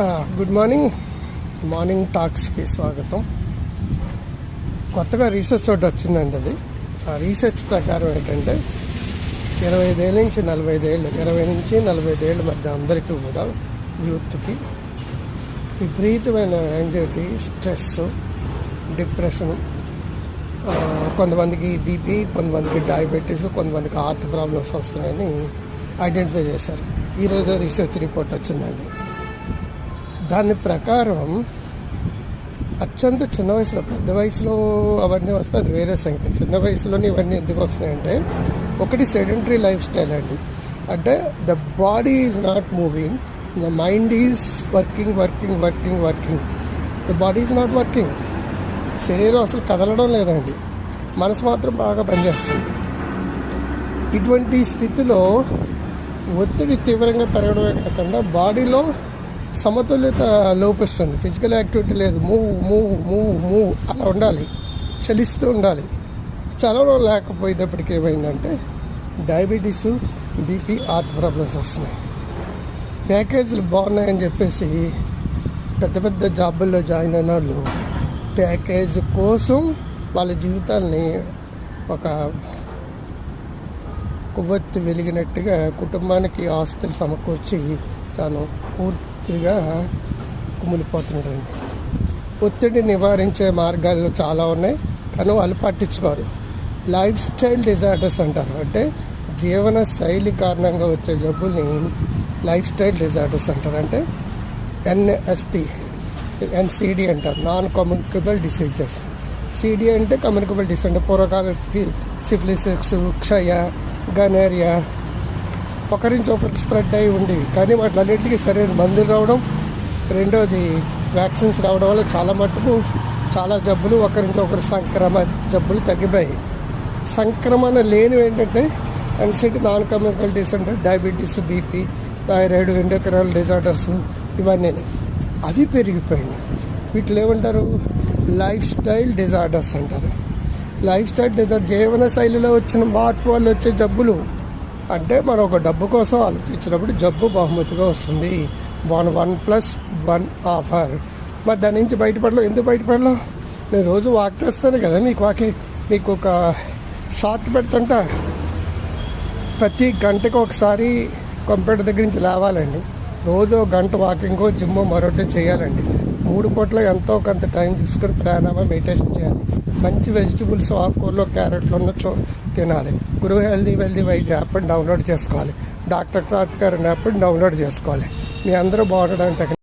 Good morning morning టాక్స్కి స్వాగతం. కొత్తగా research ఒకటి వచ్చిందండి అది. ఆ రీసెర్చ్ ప్రకారం ఏంటంటే ఇరవై ఐదేళ్ళ నుంచి నలభై ఐదేళ్ళు ఇరవై నుంచి నలభై ఐదేళ్ళ మధ్య అందరికీ కూడా యూత్కి విపరీతమైన యాంగ్జైటీ స్ట్రెస్ డిప్రెషన్ కొంతమందికి బీపీ కొంతమందికి డయాబెటీస్ కొంతమందికి హార్ట్ ప్రాబ్లమ్స్ వస్తున్నాయని ఐడెంటిఫై చేశారు. ఈరోజు రీసెర్చ్ రిపోర్ట్ వచ్చిందండి. దాని ప్రకారం అత్యంత చిన్న వయసులో పెద్ద వయసులో అవన్నీ వస్తే అది వేరే సంఖ్య. చిన్న వయసులోనే ఇవన్నీ ఎందుకు వస్తున్నాయంటే ఒకటి సెడెంటరీ లైఫ్ స్టైల్ అండి. అంటే the body is not moving the mind is working working working working. The body is not working. శరీరం అసలు కదలడం లేదండి. మనసు మాత్రం బాగా పనిచేస్తుంది. ఇటువంటి స్థితిలో ఒత్తిడి తీవ్రంగా పెరగడమే కాకుండా బాడీలో సమతుల్యత లోపిస్తుంది. ఫిజికల్ యాక్టివిటీ లేదు. మూవ్ మూవ్ మూవ్ మూవ్ అలా ఉండాలి. చలిస్తూ ఉండాలి. చలవడం లేకపోయేటప్పటికి ఏమైందంటే డయాబెటీస్ బీపీ హార్ట్ ప్రాబ్లమ్స్ వస్తున్నాయి. ప్యాకేజీలు బాగున్నాయని చెప్పేసి పెద్ద పెద్ద జాబుల్లో జాయిన్ అయిన వాళ్ళు ప్యాకేజ్ కోసం వాళ్ళ జీవితాల్ని ఒక కొవ్వొత్తి వెలిగినట్టుగా కుటుంబానికి ఆస్తులు సమకూర్చి తాను పూర్తిగా కుమిలిపోతుంటుంది ఒత్తిడి నివారించే మార్గాలు చాలా ఉన్నాయి కానీ వాళ్ళు పట్టించుకోరు. లైఫ్ స్టైల్ డిజార్డర్స్ అంటారు. అంటే జీవన శైలి కారణంగా వచ్చే జబ్బుల్ని లైఫ్ స్టైల్ డిజార్డర్స్ అంటారు. అంటే ఎన్ఎస్టి ఎన్సిడి అంటారు. నాన్ కమ్యూనికబుల్ డిసీజెస్ సిడి అంటే కమ్యూనికబుల్ డిసీజ్ అంటే పూర్వకాల సిఫిలిసిక్స్ క్షయ గనేరియా ఒకరించి ఒకరికి స్ప్రెడ్ అయి ఉండేవి కానీ వాటిలన్నింటికి సరైన మందులు రావడం రెండోది వ్యాక్సిన్స్ రావడం వల్ల చాలా మటుకు చాలా జబ్బులు ఒకరికి ఒకరు సంక్రమ జబ్బులు తగ్గిపోయాయి. సంక్రమణ లేనివి ఏంటంటే ఎన్సిటీ నాన్ కమ్యూనికల్ డిసీజ్ అంటే diabetes BP thyroid endocrine disorders ఇవన్నీ. అవి పెరిగిపోయినాయి వీటిలో ఏమంటారు? లైఫ్ స్టైల్ డిజార్డర్స్ అంటారు. లైఫ్ స్టైల్ డిజార్డర్ జీవన శైలిలో వచ్చిన మార్పు వల్ల వచ్చే జబ్బులు అంటే మనం ఒక డబ్బు కోసం ఆలోచించినప్పుడు జబ్బు బహుమతిగా వస్తుంది. One one plus one offer. మరి దాని నుంచి బయటపడలో? ఎందుకు బయటపడలో? నేను రోజు వాక్ చేస్తాను కదా మీకు వాకి. మీకు ఒక షార్ట్ పెడుతుంటా. ప్రతి గంటకు ఒకసారి కంప్యూటర్ దగ్గర నుంచి లేవాలండి. రోజు గంట వాకింగ్ జిమ్ మరొకటి చేయాలండి. మూడు పూట్ల ఎంతో కొంత టైం తీసుకొని ప్రాణాయామం మెడిటేషన్ చేయాలి. మంచి వెజిటబుల్స్ ఆకుకూరలో క్యారెట్లు ఉన్నచో తినాలి. గురువు హెల్దీ వెల్దీ వైజ్ యాప్ని డౌన్లోడ్ చేసుకోవాలి. డాక్టర్ క్రాంతికారి యాప్ని డౌన్లోడ్ చేసుకోవాలి. మీ అందరూ బాగుండడానికి